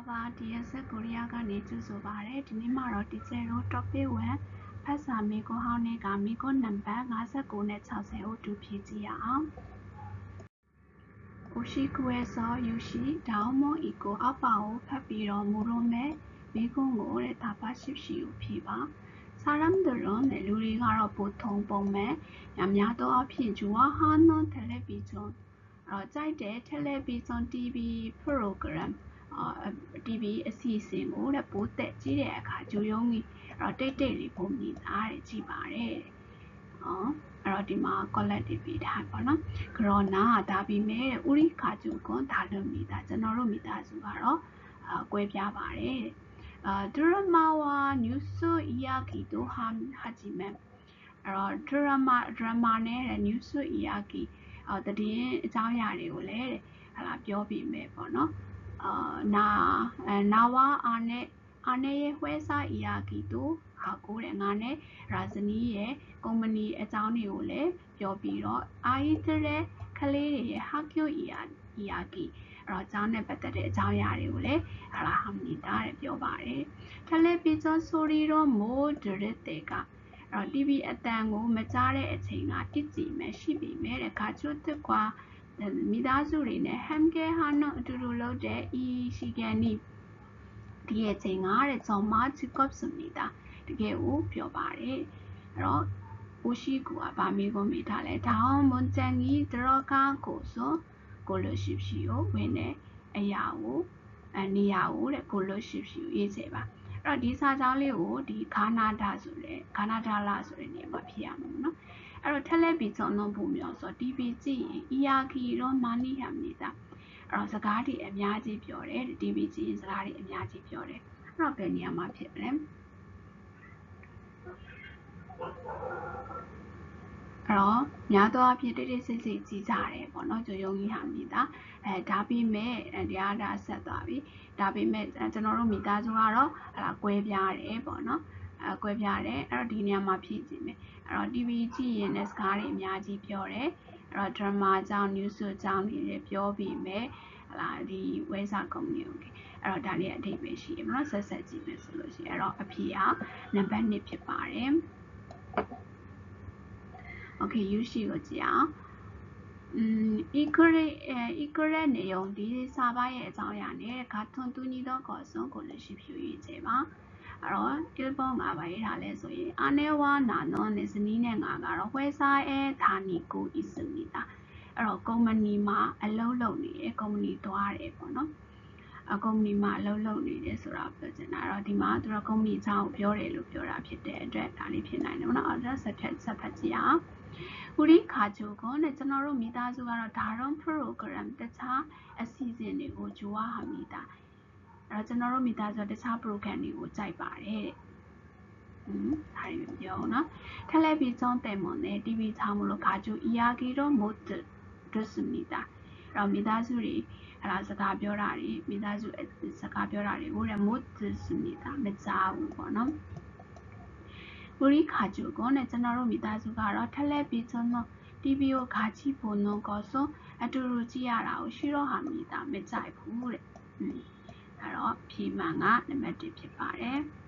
ပါ DSS ကိုရီးယားကနေကြိုဆိုပါရယ်ဒီနေ့မှာတော့ teacher တို့ topic 1ဖတ်စာမိကိုဟောင်းတွေကမိကိုနံပါတ်59နဲ့60ကိုတူဖြည့်ကြည့်ရအောင်။ရှိကွဲသောယူရှိဒေါင်းမွန်ဤကိုအောက်ပါကိုဖတ်ပြီးတော့မူရုံးမဲ့မိကုန်းကိုတဲ့ဒါပါရှိရှိကိုဖြည့်ပါ။사람들은루리가로보통보면야냐도앞인좋아하는텔레비전တော့ကြိုက်တဲ့ television TV program TV အစီအစဉ်ကိုတဲ့ပိုးတက်ကြည့်တဲ့အခါဂျိုယုံကြီးအဲ့တော့တိတ်တိတ်လေးပုံမြင်သားတဲ့ကြည့်ပါတယ်။ဟောအဲ့တော့ဒီမှာ collect တွေပေးထားပါတော့။ကရောနာဒါပြီးမဲ့ဥရိခါကျုကွန်ဒါလုံမိသားကျွန်တော်တို့မိသားစုကတော့အကွဲပြားပါတယ်။အာဒရမာဝါနျူးဆိုအီယာကီတိုဟာဟာဂျီမန်အဲ့တော့ဒရမာဒရမာနဲ့နျူးဆိုအီယာကီအော်တည်င်းအကြောင်းအရာတွေကိုလည်းဟာလာပြောပြမယ်ပေါ့နော်။ အာနာနာဝါအာနဲ့အာနဲ့ရဲ့ဝဲစားအီယာကီတူဟာကိုတဲ့ငါနဲ့ရာဇနီးရဲ့ကုမ္ပဏီအကြောင်းတွေကိုလည်းပြောပြီးတော့အာယီတရဲ့ကလေးတွေရဲ့ဟာကျိုအီယာအီယာကီအဲ့တော့အကြောင်းနဲ့ပတ်သက်တဲ့အကြောင်းအရာတွေကိုလည်းဟာလာဟမ်နီတာတဲ့ပြောပါတယ်။တယ်လီဗီဇွန်ဆိုရီတော့မိုးဒရက်တေကအဲ့တော့ TV အတန်ကိုမကြားတဲ့အချိန်ကတစ်စီမဲ့ရှိပြီမဲ့တဲ့ခါချိုတက်ကွာ မိသားစုတွေနဲ့ Hamke Hano အတူတူလုပ်တဲ့ E ရှိကန်နီဒီရဲ့ချိန်ကတဲ့ဇော်မချီကော့စမီတာတကယ်ကိုပြောပါတယ်အဲ့တော့ဦးရှိကူကဗာမေကိုမိထားလဲဒေါင်းမွန်ချန်ကြီးဒရောကာကိုဆိုကိုလိုရှိရှိကိုဝင်တဲ့အရာကိုအနေရာကိုတဲ့ကိုလိုရှိရှိရေးစေပါအဲ့ တော့ဒီစာကြောင်းလေးကိုဒီခါနာဒါဆိုတဲ့ခါနာဒါလာဆိုတဲ့နေရာမှာဖြစ်ရမှာနော်အဲ့တော့ထက်လက်ပြီးစုံလုံးပုံမျိုးဆို TV ကြည့်ရင် ERK တော့မာနီဟမ်နေတာအဲ့တော့စကားတွေအများကြီးပြောတယ် TV ကြည့်ရင်စကားတွေအများကြီးပြောတယ်အဲ့တော့ဘယ်နေရာမှာဖြစ်မလဲအဲ့တော့ များသောအားဖြင့်တိတိစိတ်စိတ်ကြီးကြတယ်ပေါ့နော်ကြုံယုံကြီးဟာမိသားအဲဒါပြီးမဲ့တရားဒါဆက်သွားပြီဒါပြီးမဲ့ကျွန်တော်တို့မိသားစုကတော့ဟလာကွဲပြားတယ်ပေါ့နော်အဲကွဲပြားတယ်အဲ့တော့ဒီနေရာမှာဖြည့်ကြည့်မယ်အဲ့တော့ TV ကြည့်ရင်လည်းစကားတွေအများကြီးပြောတယ်အဲ့တော့ drama အကြောင်း news အကြောင်းတွေလည်းပြောပြီးမယ်ဟလာဒီဝဲစာကုမ္ပဏီ okay အဲ့တော့ဒါလေးအထိပ္ပယ်ရှိတယ်မနော်ဆက်ဆက်ကြည့်မယ်ဆိုလို့ရှိရင်အဲ့တော့အဖြေကနံပါတ်1ဖြစ်ပါတယ် okay ယူရှိကိုကြည့်အောင်อืม equal equal နေုံဒီစာပါရဲ့အကြောင်းအရာနဲ့ဂါထွန်တူညီသောကော်စွန်ကိုလည်းရှိဖြူရေးချေပါအဲ့တော့1ပုံ5ပါရေးထားလဲဆိုရင်အနေဝါနာနောနေစနီးနဲ့ငါကတော့ဝဲစားအဲဌာနီကိုဤစနေတာအဲ့တော့ကုမ္ပဏီမှာအလုပ်လုပ်နေတယ်ကုမ္ပဏီသွားတယ်ပေါ့နော်အ ကုမ္ပဏီမှာအလုပ်လုပ်နေတယ်ဆိုတာပြောချင်တာတော့ဒီမှာသူတို့ကုမ္ပဏီအကြောင်းပြောတယ်လို့ပြောတာဖြစ်တဲ့အတွက်ဒါလေးဖြစ်နိုင်တယ်မနော်အဲ့ဒါဆက်ဖြတ်ဆက်ဖတ်ကြည့်အောင်ဥရိခါချိုကောနဲ့ကျွန်တော်တို့မိသားစုကတော့ဒါရုံ program တခြားအစီအစဉ်တွေကိုကြိုးဝဟာမိတာအဲ့တော့ကျွန်တော်တို့မိသားစုတခြား program တွေကိုကြိုက်ပါတယ်ဟာရီပြောနော်ထက်လက်ပြီးဆုံးတယ်မွန်နဲ့ TV ချောင်းမလို့ခါကျူ Iagiro Mode ဒုစမီတာ မိသားစုတွေအဲ့ဒါစကားပြောတာတွေမိသားစုစကားပြောတာတွေကိုလည်း 못 듣습니다မကြားဘူးပေါ့နော်။우리가족은ကျွန်တော်တို့မိသားစုကတော့텔레비전 TV ကိုခါကြည့်ဖို့နော်ကောဆိုအတူတူကြည့်ရတာကိုရှိတော့ဟာမိသားမကြိုက်ဘူးတဲ့။อืมအဲ့တော့ဖြေမှန်ကနံပါတ်1ဖြစ်ပါတယ်။